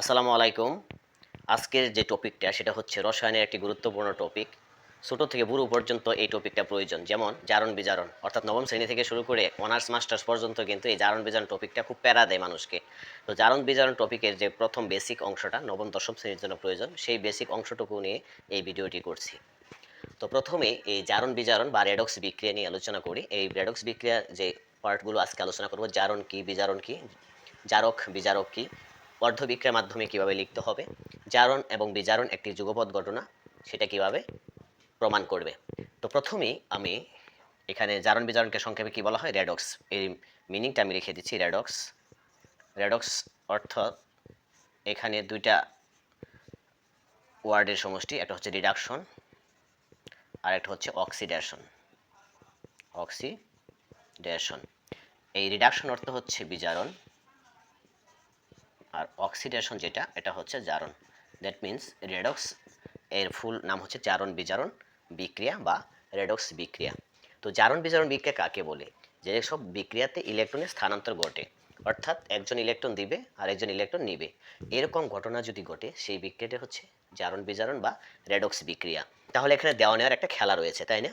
আসসালামু আলাইকুম। আজকের যে টপিকটা, সেটা হচ্ছে রসায়নের একটি গুরুত্বপূর্ণ টপিক। ছোটো থেকে বুড়ো পর্যন্ত এই টপিকটা প্রয়োজন। যেমন জারণ বিজারণ। অর্থাৎ নবম শ্রেণি থেকে শুরু করে অনার্স, মাস্টার্স পর্যন্ত কিন্তু এই জারণ বিজারণ টপিকটা খুব প্যারা দেয় মানুষকে। তো জারণ বিজারণ টপিকের যে প্রথম বেসিক অংশটা, নবম, দশম শ্রেণির জন্য প্রয়োজন, সেই বেসিক অংশটুকু নিয়ে এই ভিডিওটি করছি। তো প্রথমে এই জারণ বিজারণ বা রেডক্স বিক্রিয়া নিয়ে আলোচনা করি। এই রেডক্স বিক্রিয়ার যে পার্টগুলো আজকে আলোচনা করব, জারণ কি, বিজারণ কি, জারক, বিজারক কি অর্ধ বিক্রিয়ার মাধ্যমে কীভাবে লিখতে হবে? জারণ এবং বিজারণ একটি যুগপৎ ঘটনা, সেটা কীভাবে প্রমাণ করবে? তো প্রথমেই আমি এখানে জারণ বিজারণকে সংক্ষেপে কি বলা হয়? রেডক্স। এই মিনিংটা আমি লিখে দিচ্ছি, রেডক্স। রেডক্স অর্থ এখানে দুইটা ওয়ার্ডের সমষ্টি, একটা হচ্ছে রিডাকশন আর একটা হচ্ছে অক্সিডেশন। অক্সিডেশন। এই রিডাকশন অর্থ হচ্ছে বিজারণ। আর অক্সিডেশন যেটা, এটা হচ্ছে জারণ। দ্যাট মিন্স রেডক্স এর ফুল নাম হচ্ছে জারণ বিজারণ বিক্রিয়া বা রেডক্স বিক্রিয়া। তো জারণ বিজারণ বিক্রিয়া কাকে বলে? যে সব বিক্রিয়াতে ইলেকট্রনের স্থানান্তর ঘটে, অর্থাৎ একজন ইলেকট্রন দিবে আর একজন ইলেকট্রন নিবে। এরকম ঘটনা যদি ঘটে, সেই বিক্রিয়াটা হচ্ছে জারণ বিজারণ বা রেডক্স বিক্রিয়া। তাহলে এখানে দেওয়া নেওয়ার একটা খেলা রয়েছে, তাই না?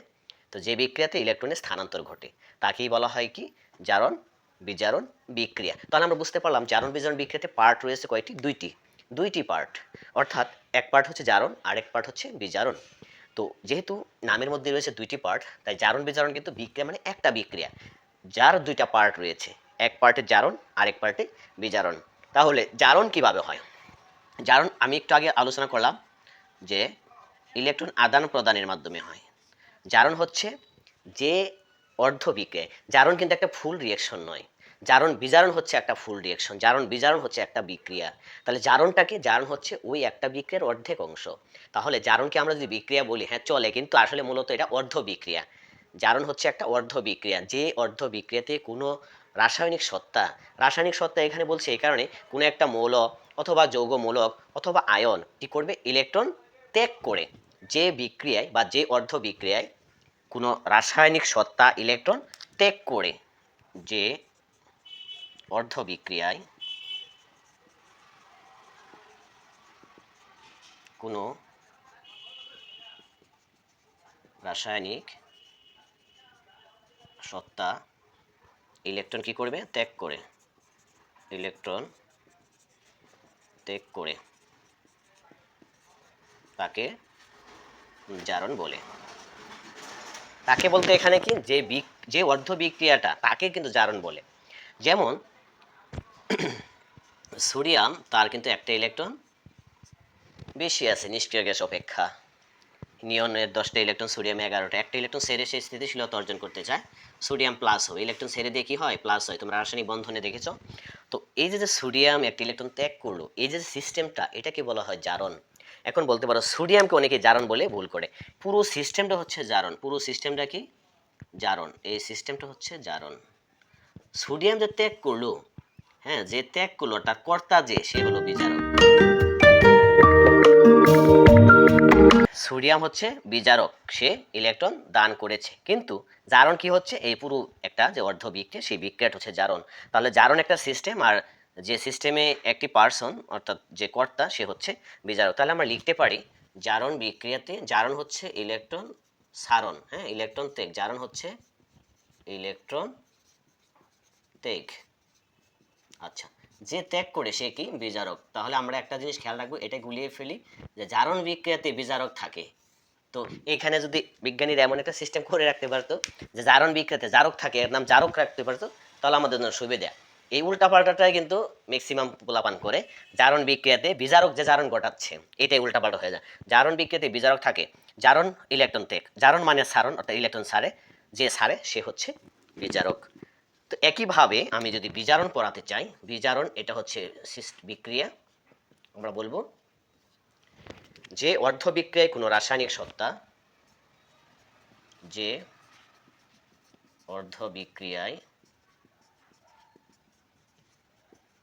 তো যে বিক্রিয়াতে ইলেকট্রনের স্থানান্তর ঘটে, তাকেই বলা হয় কি? জারণ বিজারণ বিক্রিয়া। তাহলে আমরা বুঝতে পারলাম জারণ, বিজারণ বিক্রিয়াতে পার্ট রয়েছে কয়টি দুইটি দুইটি পার্ট অর্থাৎ এক পার্ট হচ্ছে জারণ, আরেক পার্ট হচ্ছে বিজারণ। তো যেহেতু নামের মধ্যে রয়েছে দুইটি পার্ট তাই জারণ, বিজারণ কিন্তু বিক্রিয়া মানে একটা বিক্রিয়া। যার দুইটা পার্ট রয়েছে, এক পার্টে জারণ, আরেক পার্টে বিজারণ। তাহলে জারণ কীভাবে হয়? জারণ, আমি একটু আগে আলোচনা করলাম যে ইলেকট্রন আদান প্রদানের মাধ্যমে হয়। জারণ হচ্ছে যে অর্ধ বিক্রিয়া জারণ কিন্তু একটা ফুল রিয়েকশন নয়। জারণ বিজারণ হচ্ছে একটা ফুল রিয়েকশন জারণ বিজারণ হচ্ছে একটা বিক্রিয়া। তাহলে জারণটাকে, জারণ হচ্ছে ওই একটা বিক্রিয়ার অর্ধেক অংশ। তাহলে জারণকে আমরা যদি বিক্রিয়া বলি হ্যাঁ চলে, কিন্তু আসলে মূলত এটা অর্ধ বিক্রিয়া জারণ হচ্ছে একটা অর্ধ বিক্রিয়া যে অর্ধ বিক্রিয়াতে কোনো রাসায়নিক সত্তা রাসায়নিক সত্তা এখানে বলছে এই কারণে কোনো একটা মৌল অথবা যৌগমূলক অথবা আয়ন কি করবে? ইলেকট্রন ত্যাগ করে। যে বিক্রিয়ায় বা যে অর্ধ বিক্রিয়ায় কোনো রাসায়নিক সত্তা ইলেকট্রন ত্যাগ করে যে অর্ধ বিক্রিয়ায় কোনো রাসায়নিক সত্তা ইলেকট্রন কি করবে? ত্যাগ করে। ইলেকট্রন ত্যাগ করে। তাকে জারণ বলে। তাকে বলতে এখানে কি? যে যে অর্ধ বিক্রিয়াটা তাকে কিন্তু জারণ বলে। যেমন, সোডিয়াম, তার কিন্তু একটা ইলেকট্রন বেশি আছে, নিষ্ক্রিয় গ্যাস অপেক্ষা। নিয়নের দশটা ইলেকট্রন, সোডিয়াম এগারোটা। একটা ইলেকট্রন সেরে সেই স্থিতিশীলতা অর্জন করতে চায়, সোডিয়াম প্লাস হবে। ইলেকট্রন সেরে দিয়ে কি হয়? প্লাস হয়। তোমরা রাসায়নিক বন্ধনে দেখেছ। তো এই যে যে সোডিয়াম একটা ইলেকট্রন ত্যাগ করল, এই যে সিস্টেমটা এটাকে বলা হয় জারণ। এখন বলতে পারো সোডিয়ামকে অনেকে জারণ বলে ভুল করে। পুরো সিস্টেমটা হচ্ছে জারণ। পুরো সিস্টেমটা কি? জারণ। এই সিস্টেমটা হচ্ছে জারণ। সোডিয়াম যে ত্যাগ করল হ্যাঁ যে ত্যাগ করল, তার কর্তা যে, সে হলো বিজারক সোডিয়াম হচ্ছে বিজারক। সে ইলেকট্রন দান করেছে। কিন্তু জারণ কি হচ্ছে? এই পুরো একটা যে অর্ধ বিক্রিয়া সেই বিক্রিয়াটা হচ্ছে জারণ। তাহলে জারণ একটা সিস্টেম আর যে সিস্টেমে একটি পার্সন অর্থাৎ যে কর্তা, সে হচ্ছে বিজারক তাহলে আমরা লিখতে পারি, জারণ বিক্রিয়াতে, জারণ হচ্ছে ইলেকট্রন সারণ হ্যাঁ? ইলেকট্রন ত্যাগ জারণ হচ্ছে ইলেকট্রন ত্যাগ আচ্ছা যে ত্যাগ করে সে কি? বিজারক তাহলে আমরা একটা জিনিস খেয়াল রাখব, এটা গুলিয়ে ফেলি যে জারণ বিক্রিয়াতে বিজারক থাকে। তো এখানে যদি বিজ্ঞানীরা এমন একটা সিস্টেম করে রাখতে পারতো যে জারণ বিক্রিয়াতে জারক থাকে, এর নাম জারক রাখতে পারতো, তাহলে আমাদের জন্য সুবিধা। এই উল্টাপাল্টাটাই কিন্তু ম্যাক্সিমাম পোলাপান করে। জারণ বিক্রিয়াতে বিজারক যে জারণ ঘটাচ্ছে, এটাই উল্টাপাল্টা হয়ে যায়। জারণ বিক্রিয়াতে বিজারক থাকে, জারণ ইলেকট্রন ত্যাগ জারণ মানে সারণ, অর্থাৎ ইলেকট্রন সারে, যে সারে সে হচ্ছে বিজারক। তো একইভাবে আমি যদি বিজারণ পড়াতে চাই, বিজারণ এটা হচ্ছে বিক্রিয়া, আমরা বলব যে অর্ধ বিক্রিয়ায় কোনো রাসায়নিক সত্তা, যে অর্ধ বিক্রিয়ায়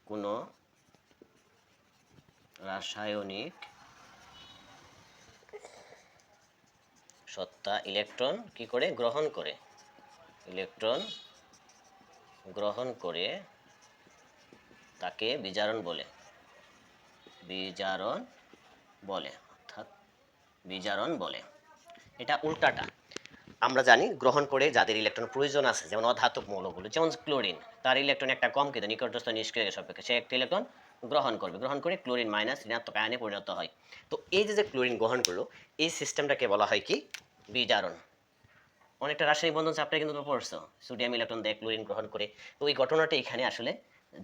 কোনো রাসায়নিক সত্তা ইলেকট্রন কি করে গ্রহণ করে? ইলেকট্রন গ্রহণ করে তাকে বিজারণ বলে। বিজারণ বলে, অর্থাৎ বিজারণ বলে। এটা উল্টাটা। আমরা জানি গ্রহণ করে যাদের ইলেকট্রন প্রয়োজন আছে, যেমন অধাতব মৌলগুলো, যেমন ক্লোরিন তার ইলেকট্রন একটা কম কিন্তু নিকটস্থ নিষ্ক্রিয় সাপেক্ষে, সে একটা ইলেকট্রন গ্রহণ করবে। গ্রহণ করে ক্লোরিন মাইনাস ঋণাত্মক আয়নে পরিণত হয়। তো এই যে যে ক্লোরিন গ্রহণ করল, এই সিস্টেমটাকে বলা হয় কি? বিজারণ। অনেকটা রাসায়নিক বন্ধন চাপটা কিন্তু পড়ছো। সোডিয়াম ইলেকট্রন দেয় ক্লোরিন গ্রহণ করে। তো ওই ঘটনাটা এখানে আসলে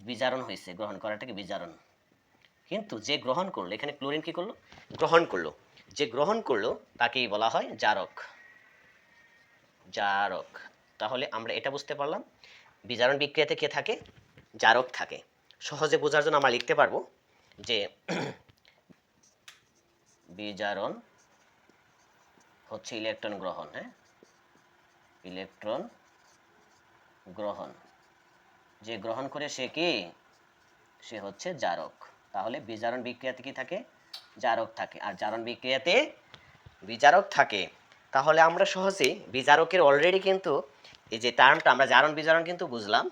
বিজারণ হয়েছে, গ্রহণ করাটাকে বিজারণ। কিন্তু যে গ্রহণ করল, এখানে ক্লোরিন কি করল? গ্রহণ করল। যে গ্রহণ করল, তাকেই বলা হয় জারক। জারক। তাহলে আমরা এটা বুঝতে পারলাম। বিজারণ বিক্রিয়াতে কে থাকে? জারক থাকে। সহজে বোঝার জন্য আমরা লিখতে পারব যে বিজারণ হচ্ছে ইলেকট্রন গ্রহণ হ্যাঁ? ইলেকট্রন গ্রহণ। যে গ্রহণ করে সে কি? সে হচ্ছে জারক। তাহলে বিজারণ বিক্রিয়াতে কি থাকে? জারক থাকে। আর জারণ বিক্রিয়াতে বিজারক থাকে। তাহলে আমরা সহজে বিজারকের অলরেডি কিন্তু এই যে টার্মটা আমরা জারণ বিজারণ কিন্তু বুঝলাম,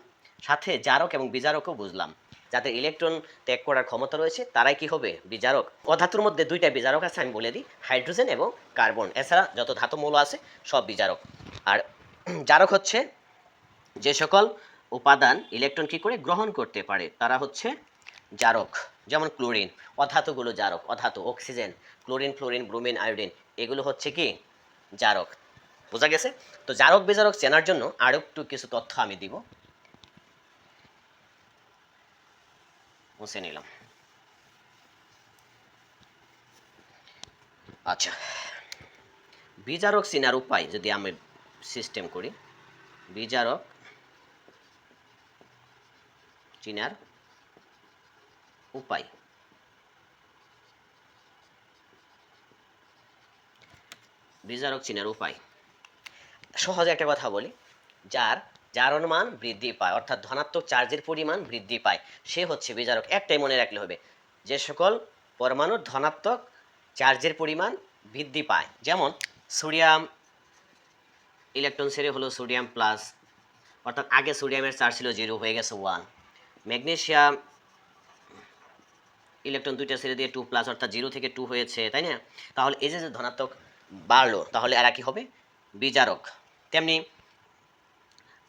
সাথে জারক এবং বিজারকও বুঝলাম। যাদের ইলেকট্রন ত্যাগ করার ক্ষমতা রয়েছে, তারাই কি হবে? বিজারক অধাতুর মধ্যে দুইটা বিজারক আছে, আমি বলে দিই হাইড্রোজেন এবং কার্বন এছাড়া যত ধাতু মৌল আছে, সব বিজারক আর জারক হচ্ছে যে সকল উপাদান ইলেকট্রন কি করে গ্রহণ করতে পারে, তারা হচ্ছে জারক, যেমন ক্লোরিন অধাতুগুলো জারক, অধাতু oxygen chlorine fluorine bromine iodine এগুলো হচ্ছে কি? জারক। বোঝা গেছে? তো জারক বিজারক চেনার জন্য আরও একটু কিছু তথ্য আমি দিব। মুছে নিলাম। আচ্ছা। বিজারক চেনার উপায় যদি আমি সিস্টেম করি, বিজারক চিনার উপায়। বিজারক চিনার উপায়। সহজে একটা কথা বলি। যার জারণ মান বৃদ্ধি পায়, অর্থাৎ ধনাত্মক চার্জের পরিমাণ বৃদ্ধি পায়, সে হচ্ছে বিজারক। একটাই মনে রাখলে হবে, যে সকল পরমাণুর ধনাত্মক চার্জের পরিমাণ বৃদ্ধি পায়। যেমন, সোডিয়াম ইলেকট্রন সেরে হলো সোডিয়াম প্লাস, অর্থাৎ আগে সোডিয়ামের চার্জ ছিল জিরো, হয়ে গেছে ওয়ান। ম্যাগনেশিয়াম ইলেকট্রন দুইটা ছেড়ে দিয়ে টু প্লাস, অর্থাৎ জিরো থেকে টু হয়েছে, তাই না? তাহলে এই যে যে ধনাত্মক বাড়লো, তাহলে এরা কি হবে? বিজারক তেমনি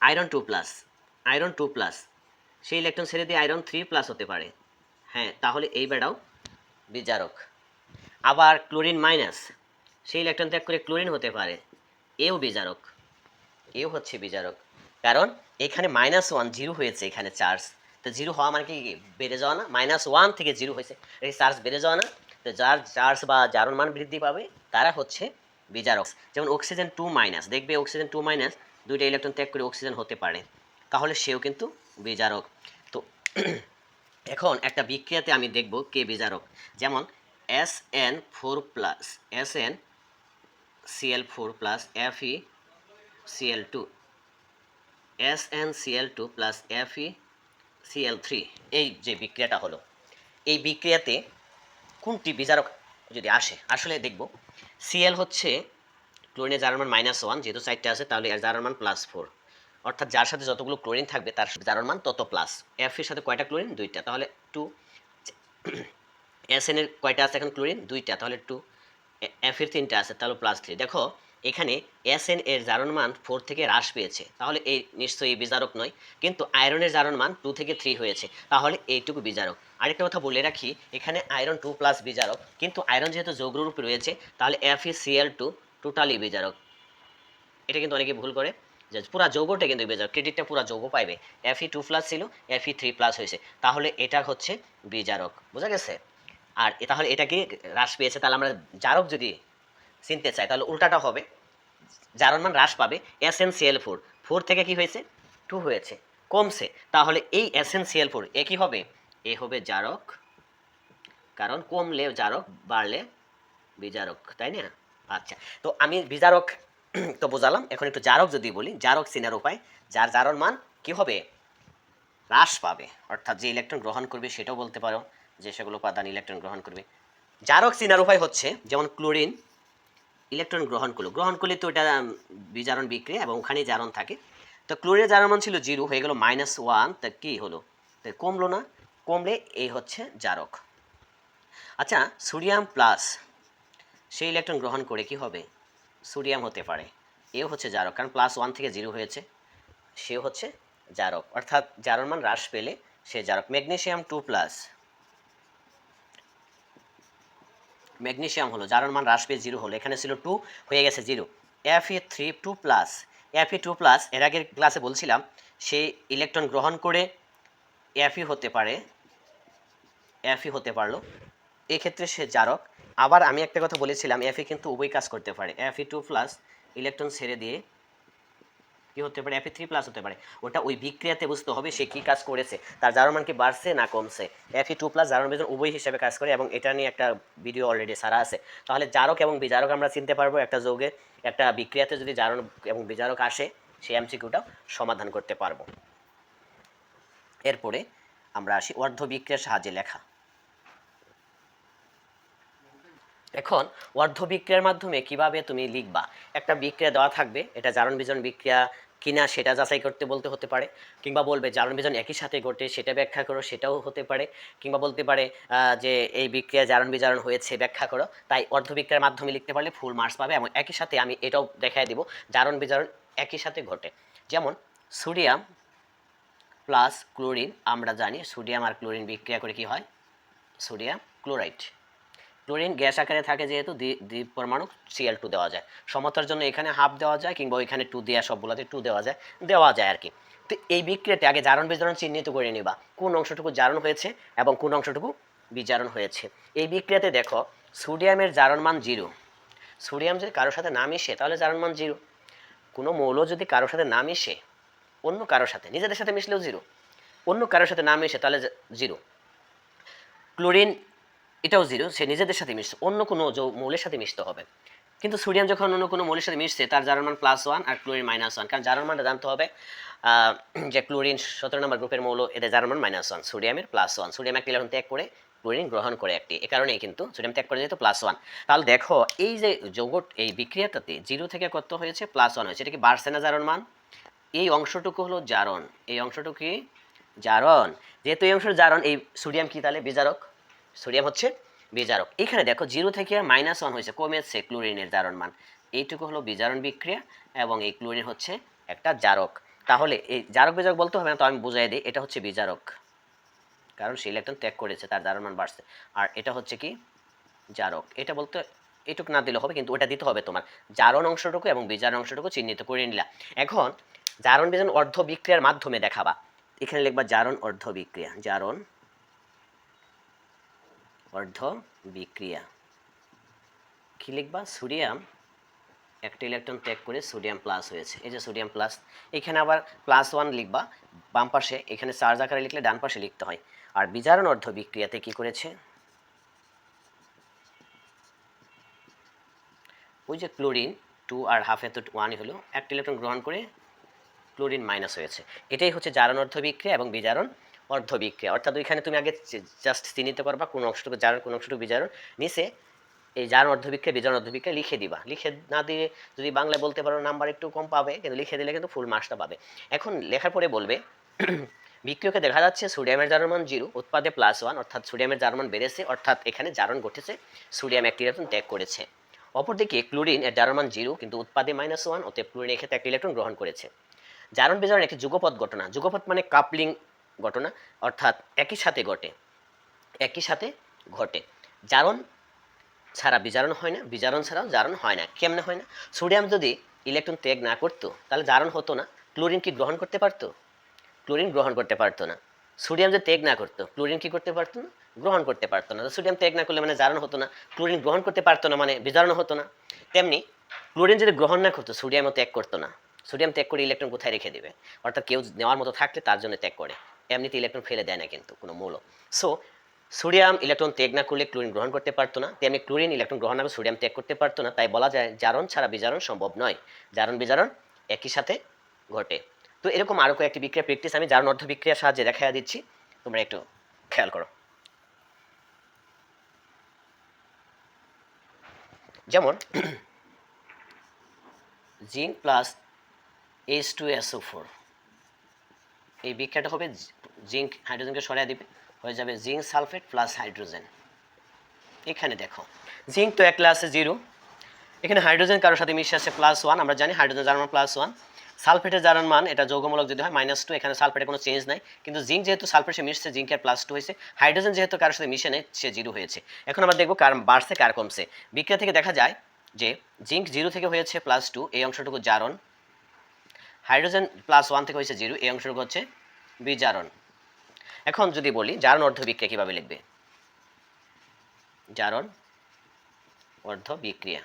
iron two plus iron two plus সেই ইলেকট্রন ছেড়ে দিয়ে আয়রন থ্রি প্লাস হতে পারে। হ্যাঁ তাহলে এই বেড়াও বিজারক আবার ক্লোরিন মাইনাস সেই ইলেকট্রন ত্যাগ করে ক্লোরিন হতে পারে। এও বিজারক এও হচ্ছে বিজারক কারণ এখানে মাইনাস ওয়ান জিরো হয়েছে এখানে চার্জ তো জিরো হওয়া মানে কি, বেড়ে যাওয়া না? মাইনাস ওয়ান থেকে জিরো হয়েছে। এই চার্জ বেড়ে যাওয়া না? তো যার, চার্জ বা জারণ মান বৃদ্ধি পাবে, তারা হচ্ছে বিজারক যেমন অক্সিজেন টু মাইনাস দেখবে অক্সিজেন টু মাইনাস দুইটা ইলেকট্রন ত্যাগ করে অক্সিজেন হতে পারে। তাহলে সেও কিন্তু বিজারক তো এখন একটা বিক্রিয়াতে আমি দেখব কে বিজারক যেমন S N four plus S N CL four plus F E CL two S N CL two plus F E CL three এই যে বিক্রিয়াটা হলো। এই বিক্রিয়াতে কোনটি বিজারক যদি আসে? আসলে দেখব। সিএল হচ্ছে ক্লোরিনের জারণ মান মাইনাস ওয়ান যেহেতু সাইডটা আছে, তাহলে এর মান প্লাস ফোর অর্থাৎ যার সাথে যতগুলো ক্লোরিন থাকবে, তার জারণ মান তত প্লাস এফ এর সাথে কয়টা ক্লোরিন দুইটা। তাহলে টু এস এন এর কয়টা আছে এখন ক্লোরিন দুইটা। তাহলে টু এফ এর তিনটা আছে, তাহলে প্লাস থ্রি দেখো এখানে এস এন এর জারণ মান ফোর থেকে হ্রাস পেয়েছে। তাহলে এই নিশ্চয়ই বিজারক নয়, কিন্তু আয়রনের জারণ মান টু থেকে থ্রি হয়েছে। তাহলে এইটুকু বিজারক। আরেকটা কথা বলে রাখি, এখানে আয়রন টু প্লাস বিজারক, কিন্তু আয়রন যেহেতু যৌগরূপে রয়েছে, তাহলে এফ সিএল টু টোটালি বিজারক। এটা কিন্তু অনেকে ভুল করে, যে পুরা যৌগটা কিন্তু বিজারক ক্রেডিটটা পুরা যৌগ পাইবে। এফ ই টু প্লাস ছিল এফ ই থ্রি প্লাস হয়েছে। তাহলে এটা হচ্ছে বিজারক, বোঝা গেছে? আর তাহলে এটা কি হ্রাস পেয়েছে, তাহলে আমরা জারক যদি চিনতে চাই তাহলে উল্টাটা হবে। জারণ মান হ্রাস পাবে এসএনসিএল ফোর ফোর থেকে কি হয়েছে? টু হয়েছে। কমছে। তাহলে এই এসএনসিএল ফোর এ কি হবে? এ হবে জারক। কারণ কমলে জারক, বাড়লে বিজারক, তাই না? আচ্ছা তো আমি বিজারক তো বোঝালাম। এখন একটু জারক যদি বলি, জারক চিনার উপায়, যার জারণ মান কি হবে? হ্রাস পাবে। অর্থাৎ যে ইলেকট্রন গ্রহণ করবে সেটাও বলতে পারো যে সেগুলো উপাদান ইলেকট্রন গ্রহণ করবে। জারক চিনার উপায় হচ্ছে, যেমন ক্লোরিন ইলেকট্রন গ্রহণ করল। গ্রহণ করলে তো এটা বিজারণ বিক্রিয়া এবং ওখানেই জারণ থাকে। তো ক্লোরিনের জারণ মান ছিল জিরো, হয়ে গেল মাইনাস ওয়ান তা কী হলো? তো কমলো না। কমলে এই হচ্ছে জারক। আচ্ছা সোডিয়াম প্লাস সেই ইলেকট্রন গ্রহণ করে কি হবে? সোডিয়াম হতে পারে। এও হচ্ছে জারক, কারণ প্লাস ওয়ান থেকে জিরো হয়েছে। সেও হচ্ছে জারক। অর্থাৎ জারণ মান হ্রাস পেলে সে জারক। ম্যাগনেসিয়াম টু প্লাস ম্যাগনেসিয়াম হলো, জারণ মান হ্রাস পেয়ে জিরো হলো। এখানে ছিল টু হয়ে গেছে zero. F A three two plus F A two plus এর আগের ক্লাসে বলছিলাম, সে ইলেকট্রন গ্রহণ করে এফ ই হতে পারে এফ ই হতে পারল। এক্ষেত্রে সে জারক। আবার আমি একটা কথা বলেছিলাম এফ এফই কিন্তু উভয় কাজ করতে পারে। F E two plus electron ছেড়ে দিয়ে কি হতে পারে এফি থ্রি প্লাস হতে পারে। ওটা ওই বিক্রিয়াতে বুঝতে হবে সে কি কাজ করেছে। তার জারণ কি বাড়ছে না কমছে। এফি টু প্লাস জারণ বিজন উভয় হিসেবে কাজ করে এবং এটা নিয়ে একটা ভিডিও অলরেডি সারা আছে। তাহলে জারক এবং বিজারক আমরা চিনতে পারব একটা যোগে। একটা বিক্রিয়াতে যদি জারণ এবং বিজারক আসে, সেই এমসিকিউটাও সমাধান করতে পারব। এরপরে আমরা আসি অর্ধ বিক্রিয়ার সাহায্যে লেখা। এখন অর্ধ বিক্রিয়ার মাধ্যমে কীভাবে তুমি লিখবা? একটা বিক্রিয়া দেওয়া থাকবে, এটা জারণ বিজন বিক্রিয়া কিনা সেটা যাচাই করতে বলতে হতে পারে, কিংবা বলবে জারণ বিজন একই সাথে ঘটে সেটা ব্যাখ্যা করো, সেটাও হতে পারে, কিংবা বলতে পারে যে এই বিক্রিয়া জারণ বিজারণ হয়েছে, ব্যাখ্যা করো, তাই অর্ধ বিক্রিয়ার মাধ্যমে লিখতে পারলে ফুল মার্কস পাবে এবং একই সাথে আমি এটাও দেখাই দিব, জারণ বিজারণ একই সাথে ঘটে। যেমন, সোডিয়াম প্লাস ক্লোরিন আমরা জানি, সোডিয়াম আর ক্লোরিন বিক্রিয়া করে কি হয়? সোডিয়াম ক্লোরাইড ক্লোরিন গ্যাস আকারে থাকে যেহেতু দ্বি দ্বি পরমাণু সিএল টু দেওয়া যায়। সমতার জন্য এখানে হাফ দেওয়া যায় কিংবা ওইখানে টু দেওয়া সবগুলোতে টু দেওয়া যায় দেওয়া যায় আর কি তো এই বিক্রিয়াতে আগে জারণ বিজারণ চিহ্নিত করে নিবা, কোন অংশটুকু জারণ হয়েছে এবং কোন অংশটুকু বিজারণ হয়েছে। এই বিক্রিয়াতে দেখো, সোডিয়ামের জারণ মান জিরো। সোডিয়াম যদি কারোর সাথে না মিশে, তাহলে জারণ মান জিরো। কোনো মৌল যদি কারোর সাথে না মিশে, অন্য কারোর সাথে, নিজেদের সাথে মিশলেও জিরো। অন্য কারোর সাথে না মিশে, তাহলে জিরো। ক্লোরিন এটাও জিরো সে নিজেদের সাথে মিশছে, অন্য কোনো মৌলের সাথে মিশতে হবে। কিন্তু সোডিয়াম যখন অন্য কোনো মৌলের সাথে মিশছে, তার জারণ মান প্লাস ওয়ান আর ক্লোরিন মাইনাস ওয়ান কারণ জারণ মানটা জানতে হবে যে ক্লোরিন সতেরো নম্বর গ্রুপের মৌল এদের জারণ মান মাইনাস ওয়ান সোডিয়ামের প্লাস ওয়ান সোডিয়াম একটি ইলেকট্রন ত্যাগ করে ক্লোরিন গ্রহণ করে একটি, এ কারণেই কিন্তু সোডিয়াম ত্যাগ করে যেহেতু প্লাস ওয়ান তাহলে দেখো, এই যে যৌগ এই বিক্রিয়াটাতে জিরো থেকে কত হয়েছে? প্লাস ওয়ান হয়েছে, এটা কি বাড়ছে না জারণ মান? এই অংশটুকু হলো জারণ, এই অংশটুকু জারণ। যেহেতু এই অংশের জারণ, এই সোডিয়াম কি তাহলে বিজারক? সোডিয়াম হচ্ছে বিজারক। এখানে দেখো জিরো থেকে মাইনাস ওয়ান হয়েছে কমেছে ক্লোরিনের জারণ মান। এইটুকু হলো বিজারণ বিক্রিয়া এবং এই ক্লোরিন হচ্ছে একটা জারক। তাহলে এই জারক বিজারক বলতে হবে না, তো আমি বুঝাই দিই, এটা হচ্ছে বিজারক। কারণ সে ইলেকট্রন ত্যাগ করেছে, তার জারণ মান বাড়ছে। আর এটা হচ্ছে কি? জারক। এটা বলতে এটুকু না দিলে হবে, কিন্তু ওটা দিতে হবে তোমার। জারণ অংশটুকু এবং বিজারণ অংশটুকু চিহ্নিত করে নিলা। এখন জারণ বিজারণ অর্ধ বিক্রিয়ার মাধ্যমে দেখাবা। এখানে লিখবা জারণ অর্ধ বিক্রিয়া জারণ অর্ধ বিক্রিয়া। কি লিখবা? সোডিয়াম। একটা ইলেকট্রন ত্যাগ করে সোডিয়াম প্লাস হয়েছে। এই যে সোডিয়াম প্লাস এখানে আবার প্লাস ওয়ান লিখবা। বাম পাশে, এখানে চার্জ আকারে লিখলে ডান পাশে লিখতে হয়। আর বিজারণ অর্ধ বিক্রিয়াতে কি করেছে? ওই যে ক্লোরিন টু আর হাফ এত ওয়ানই হলো। একটা ইলেকট্রন গ্রহণ করে ক্লোরিন মাইনাস হয়েছে। এটাই হচ্ছে জারণ অর্ধ বিক্রিয়া এবং বিজারণ অর্ধ বিক্রিয়া অর্থাৎ ওইখানে তুমি আগে জাস্ট চিনিতে পারবা কোন অংশটুকু জারণ কোন অংশটুকু বিজারণ নিচে এই জারণ অর্ধ বিক্রিয়া বিজারণ অর্ধ লিখে দিবা। লিখে না দিয়ে যদি বাংলায় বলতে পারো নাম্বার একটু কম পাবে, কিন্তু লিখে দিলে কিন্তু ফুল মার্কসটা পাবে। এখন লেখার পরে বলবে, বিক্রিয়কে দেখা যাচ্ছে সোডিয়ামের জারণ মান জিরো, উৎপাদে প্লাস ওয়ান অর্থাৎ সোডিয়ামের জারণ মান বেড়েছে, অর্থাৎ এখানে জারণ ঘটেছে, সোডিয়াম একটি ইলেকট্রন ত্যাগ করেছে। অপরদিকে ক্লোরিন এর জারণ মান জিরো, কিন্তু উৎপাদে মাইনাস ওয়ান অতএব ক্লোরিন এক্ষেত্রে একটি ইলেকট্রন গ্রহণ করেছে। জারণ বিজারণ একটি যুগপৎ ঘটনা। যুগপৎ মানে কাপলিং ঘটনা, অর্থাৎ একই সাথে ঘটে। একই সাথে ঘটে। জারণ ছাড়া বিজারণ হয় না, বিজারণ ছাড়াও জারণ হয় না। কেমনে হয় না? সোডিয়াম যদি ইলেকট্রন ত্যাগ না করতো, তাহলে জারণ হতো না। ক্লোরিন কি গ্রহণ করতে পারতো? ক্লোরিন গ্রহণ করতে পারতো না। সোডিয়াম যদি ত্যাগ না করতো, ক্লোরিন কি করতে পারতো না? গ্রহণ করতে পারতো না। সোডিয়াম ত্যাগ না করলে মানে জারণ হতো না। ক্লোরিন গ্রহণ করতে পারতো না মানে বিজারণ হতো না। তেমনি ক্লোরিন যদি গ্রহণ না করতো, সোডিয়ামও ত্যাগ করতো না। সোডিয়াম ত্যাগ করে ইলেকট্রন কোথায় রেখে দেবে? অর্থাৎ কেউ নেওয়ার মতো থাকলে তার জন্য ত্যাগ করে। এমনিতে ইলেকট্রন ফেলে দেয় না কিন্তু, কোনো মৌল। সো সোডিয়াম ইলেকট্রন ত্যাগ না করলে ক্লোরিন গ্রহণ করতে পারতো না। তেমনি ক্লোরিন ইলেকট্রন গ্রহণ না করে সোডিয়াম ত্যাগ করতে পারতো না। তাই বলা যায়, জারণ ছাড়া বিজারণ সম্ভব নয়। জারণ, বিজারণ একই সাথে ঘটে। তো এরকম আরও কয়েকটি বিক্রিয়া প্র্যাকটিস আমি জারণ, অর্ধ বিক্রিয়ার সাহায্যে দেখা দিচ্ছি। তোমরা একটু খেয়াল করো। যেমন zinc plus H two SO four এই বিক্রিয়াটা হবে জিঙ্ক হাইড্রোজেনকে সরিয়ে দিবে, হয়ে যাবে জিঙ্ক সালফেট প্লাস হাইড্রোজেন। এখানে দেখো, জিঙ্ক তো একলা আছে জিরো। এখানে হাইড্রোজেন কারোর সাথে মিশে আছে প্লাস ওয়ান, আমরা জানি হাইড্রোজেন জারণ প্লাস ওয়ান। সালফেটের জারণ মান, এটা যৌগমূলক যদি হয় মাইনাস টু এখানে সালফেটের কোনো চেঞ্জ নাই। কিন্তু জিঙ্ক যেহেতু সালফেট সে মিশছে, জিঙ্কের প্লাস টু হয়েছে। হাইড্রোজেন যেহেতু কারোর সাথে মিশে নেই, সে জিরো হয়েছে। এখন আমরা দেখব কার বাড়ছে, কার কমছে। বিক্রিয়া থেকে দেখা যায় যে জিঙ্ক জিরো থেকে হয়েছে প্লাস টু এই অংশটুকু জারণ। হাইড্রোজেন প্লাস ওয়ান থেকে হয়েছে জিরো, এই অংশটুকু হচ্ছে বিজারণ। এখন যদি বলি, জারণ, অর্ধ, বিক্রিয়া কীভাবে লিখবে? জারণ, অর্ধ, বিক্রিয়া।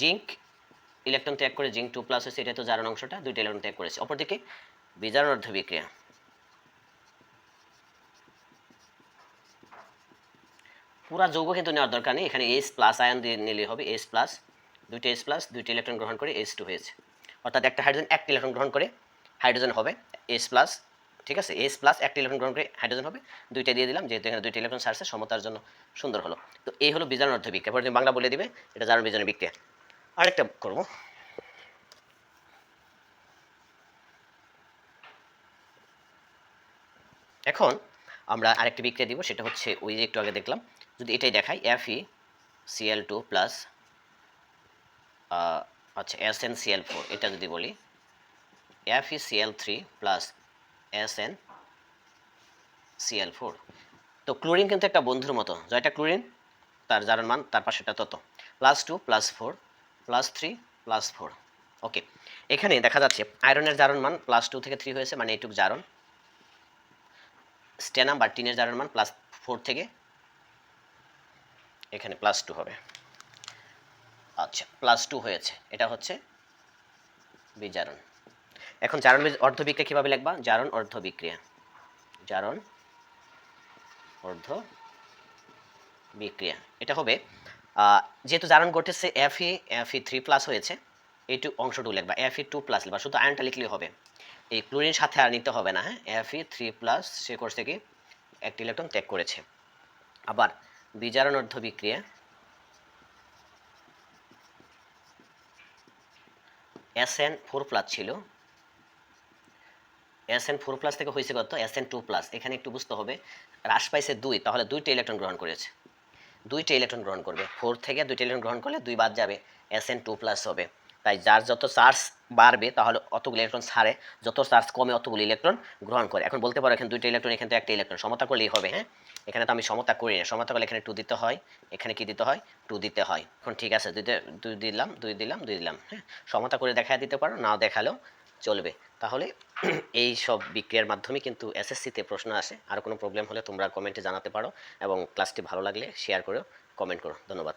জিঙ্ক, ইলেকট্রন ত্যাগ করে জিঙ্ক টু প্লাস হয়েছে, এটা তো জারণ অংশটা, দুইটা ইলেকট্রন ত্যাগ করেছে। অপরদিকে বিজারণ, অর্ধ, বিক্রিয়া। পুরা যৌগ কিন্তু নেওয়ার দরকার নেই, এখানে এস প্লাস আয়ন দিয়ে নিলে হবে এস প্লাস দুইটা এস প্লাস দুইটা ইলেকট্রন গ্রহণ করে এস টু হয়েছে। অর্থাৎ একটা হাইড্রোজেন একটা ইলেকট্রন গ্রহণ করে হাইড্রোজেন হবে এস প্লাস ঠিক আছে? এস প্লাস একটা ইলেকট্রন গ্রহণ করে হাইড্রোজেন হবে। দুইটা দিয়ে দিলাম, যেহেতু এখানে দুইটা ইলেকট্রন সারছে, সমতার জন্য সুন্দর হলো। তো এই হলো বিজারণ অর্ধ বিক্রিয়া পরে তুমি বাংলা বলে দিবে, এটা জারণ বিজারণ বিক্রিয়া। আরেকটা করব। এখন আমরা আরেকটা বিক্রিয়া দিব, সেটা হচ্ছে ওই যে একটু আগে দেখলাম, যদি এটাই দেখাই F E CL two plus আচ্ছা এস এন সিএল ফোর এটা যদি বলি F E CL three plus S N CL four তো ক্লোরিন কিন্তু একটা বন্ধুর মতো, জয়টা ক্লোরিন, তার জারণ মান, তার পাশেটা তত। Plus two plus four plus three plus four okay এখানে দেখা যাচ্ছে, আয়রনের জারণ মান প্লাস টু থেকে থ্রি হয়েছে মানে এইটুক জারণ। স্টেনাম বা টিনের জারণ মান প্লাস ফোর থেকে, এখানে প্লাস টু হবে। আচ্ছা প্লাস টু হয়েছে। এটা হচ্ছে বিজারণ। এখন জারণ বীজ- অর্ধ বিক্রিয়া কীভাবে লিখবা? জারণ অর্ধ বিক্রিয়া জারণ অর্ধ বিক্রিয়া এটা হবে যেহেতু জারণ ঘটেছে F E F E three plus হয়েছে এইটু অংশটু লিখবা। এফ ই টু প্লাস লিখবা। শুধু আয়নটা লিখলেই হবে। এই ক্লোরিন সাথে আর নিতে হবে না হ্যাঁ? এফ ই থ্রি প্লাস সে করছে কি একটি ইলেকট্রন ত্যাগ করেছে। আবার বিজারণ অর্ধ বিক্রিয়া এস এন ফোর প্লাস ছিল। এস এন ফোর প্লাস থেকে হয়েছে কত? এস এন টু প্লাস এখানে একটু বুঝতে হবে। হ্রাস পাইছে দুই, তাহলে দুইটা ইলেকট্রন গ্রহণ করেছে। দুইটা ইলেকট্রন গ্রহণ করবে। ফোর থেকে দুইটা ইলেকট্রন গ্রহণ করলে দুই বাদ যাবে। এস এন টু প্লাস হবে। তাই যার যত চার্জ বাড়বে, তাহলে অতগুলো ইলেকট্রন ছাড়ে। যত চার্জ কমে, অতগুলো ইলেকট্রন গ্রহণ করে। এখন বলতে পারো, এখানে দুইটা ইলেকট্রন এখানে তো একটা ইলেকট্রন সমতা করলেই হবে হ্যাঁ? এখানে তো আমি সমতা করি না। সমতা করলে এখানে টু দিতে হয়। এখানে কি দিতে হয়? টু দিতে হয়। এখন ঠিক আছে দুইতে দুই দিলাম দুই দিলাম দুই দিলাম হ্যাঁ? সমতা করে দেখা দিতে পারো না দেখালেও চলবে। তাহলে এই সব বিক্রিয়ার মাধ্যমে কিন্তু এসএসসিতে প্রশ্ন আসে। আর কোনো প্রবলেম হলে তোমরা কমেন্টে জানাতে পারো এবং ক্লাসটি ভালো লাগলে শেয়ার করেও কমেন্ট করো। ধন্যবাদ।